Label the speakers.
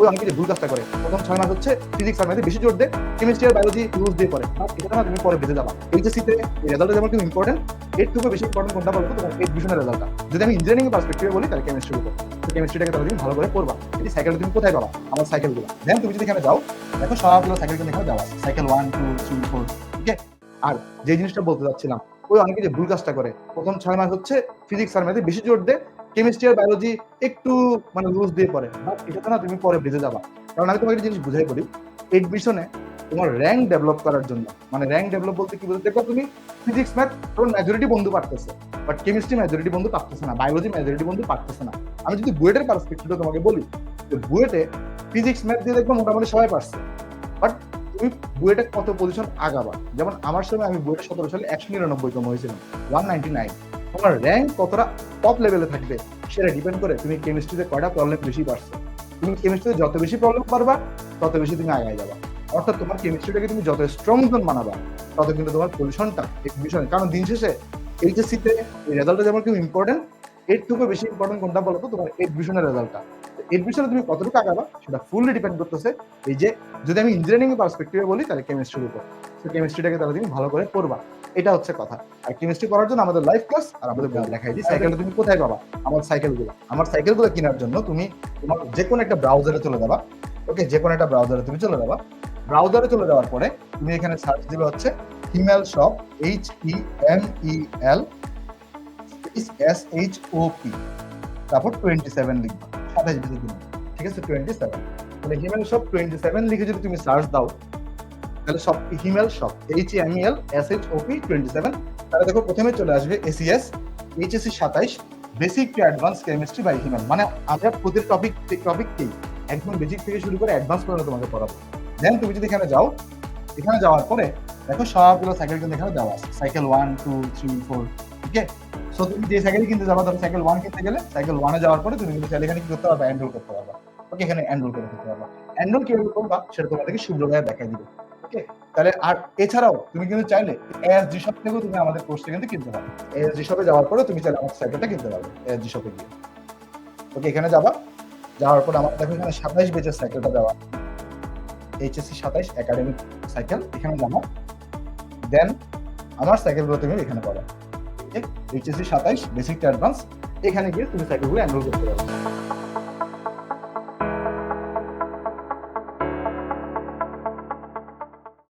Speaker 1: ওই অনেকে ভুল কাজটা করে। প্রথম ছয় মাস হচ্ছে ফিজিক্স আর ম্যাথে বেশি জোর দেয় কেমিস্ট্রি আর বায়োলজি রুলস দিয়ে পড়ে এটা না তুমি পরে বেঁধে যাবা। এইচএসসিতে রেজাল্টটা যেমন খুব ইম্পর্টেন্ট এর থেকে বেশি ইম্পর্টেন্ট কোনটা বলব তোমার এইট ভিশনের রেজাল্টটা যদি আমি ইঞ্জিনিয়ারিং পার্সপেক্টিভে বলি, তাহলে কেমিস্ট্রির উপর। তো কেমিস্ট্রিটাকে তাহলে তুমি ভালো করে পড়বা। এই সাইকেল তুমি কোথায় পাবা? আমার সাইকেলগুলো দেন তুমি যদি এখানে যাও, দেখো সবগুলো সাইকেল কিন্তু এখানে দেওয়া cycle one two three four ঠিক আর যে জিনিসটা বলতে চাচ্ছিলাম ওই অনেকে যে ভুল কাজটা করে, প্রথম ছয় মাস হচ্ছে ফিজিক্স আর ম্যাথে বেশি জোর দেয় কেমিস্ট্রি আর বায়োলজি একটু মানে লুজ দিয়ে পড়ে। বাট এটা না, তুমি পরে বেঁচে যাবা। কারণ আমি তোমাকে জিনিস বুঝাই বলি। এডমিশনে তোমার র্যাঙ্ক ডেভেলপ করার জন্য মানে র্যাঙ্ক ডেভেলপ বলতে কি বলতে দেখো তুমি ফিজিক্স ম্যাথ তোমার মেজরিটি বন্ধু পারতেছে। বাট কেমিস্ট্রি মেজরিটি বন্ধু পারতেছে না। বায়োলজি মেজরিটি বন্ধু পারতেছে না। আমি যদি বুয়েটের পার্সপেক্টিভে তোমাকে বলি যে বুয়েটে ফিজিক্স ম্যাথ দিয়ে দেখব মোটামুটি সবাই পারছে। বাট তুমি বুয়েটে কত পজিশন আগাবা? যেমন আমার সময় আমি বুয়েটে সতেরো সালে একশো নিরানব্বই তম হয়েছিলাম ওয়ান নাইনটি নাইন তোমার র্যাঙ্ক কতটা টপ লেভেলে থাকবে সেটা ডিপেন্ড করে তুমি কেমিস্ট্রিতে কয়টা প্রবলেম বেশি পারছ। তুমি কেমিস্ট্রিতে যত বেশি প্রবলেম পারবা, তত বেশি তুমি আগায় যাবা। অর্থাৎ তোমার কেমিস্ট্রিটাকে তুমি যত স্ট্রং বানাবা, তত কিন্তু তোমার পজিশনটা এক্সিবিশন কারণ দিন শেষে এইচএসসিতে রেজাল্টটা যেমন খুব ইম্পর্টেন্ট এর থেকে বেশি ইম্পর্টেন্ট কোনটা বলো তো তোমার এডমিশনের রেজাল্টটা এডমিশনে তুমি কতটুকু আগাবা সেটা ফুললি ডিপেন্ড করতেছে এই যে যদি আমি ইঞ্জিনিয়ারিং পার্সপেক্টিভে বলি, তাহলে কেমিস্ট্রির উপর। তো কেমিস্ট্রিটাকে তাহলে তুমি ভালো করে পড়বা এটা হচ্ছে কথা। আর কেমিস্ট্রি করার জন্য আমাদের লাইফ ক্লাস আর আমাদের বই দেখাই দিই। সাইকেলটা তুমি কোথায় পাবা? আমার সাইকেলগুলো আমার সাইকেলগুলো কেনার জন্য তুমি তোমার যে কোনো একটা ব্রাউজারে চলে যাবা। ওকে যে কোনো একটা ব্রাউজারে তুমি চলে যাবা। ব্রাউজারে চলে যাওয়ার পরে তুমি এখানে সার্চ দিবে হচ্ছে Himel shop H E M E L S H O P তারপর টোয়েন্টি সেভেন লিখবা সাতাইশ বেশি ঠিক আছে? টোয়েন্টি সেভেন তাহলে হিমেল শপ টোয়েন্টি সেভেন লিখে যদি তুমি সার্চ দাও তাহলে সব Himel? Shop H M L S H O P twenty seven তাহলে দেখো, প্রথমে চলে আসবে এসিএস এইচএসসি সাতাইশ basic to advance chemistry by Himel. মানে আমরা প্রতি টপিক টপিককেই একদম বেসিক থেকে শুরু করে অ্যাডভান্স পর্যন্ত তোমাকে পড়াবো। দেন তুমি যদি এখানে যাও, এখানে যাওয়ার পরে দেখো সবগুলো সাইকেল কিন্তু এখানে দেওয়া আছে। Cycle one two three four আছে সো তুমি যে সাইকেল কিনতে যাবা ধরো সাইকেল ওয়ান কিনতে গেলে সাইকেল ওয়ানে যাওয়ার পরে তুমি কিন্তু এখানে কি করতে পারবা? এনরোল করতে পারবা। ওকে এখানে এনরোল করে করতে পারবা। এনরোল কীভাবে করবা? সেটা তোমাদেরকে ভাইয়া দেখাই দিবে। ওকে তাহলে আর এছাড়াও তুমি কিন্তু চাইলে এএসজি শপ থেকেও তুমি আমাদের কোর্সটা কিন্তু কিনতে পারো। এএসজি শপে যাওয়ার পরে তুমি চাইলে আমাদের সাইকেলটা কিনতে পারবে এএসজি শপে গিয়ে। ওকে এখানে যাবা, যাওয়ার পর আমার দেখো এখানে সাতাইশ বেচের সাইকেলটা দেওয়া। এইচএসসি সাতাইশ একাডেমিক সাইকেল এখানে যাব। দেন আমার সাইকেলগুলো তুমি এখানে পাবে। এইচএসসি সাতাইশ বেসিক অ্যাডভান্স এখানে গিয়ে তুমি সাইকেলগুলো এনরোল করতে পারবে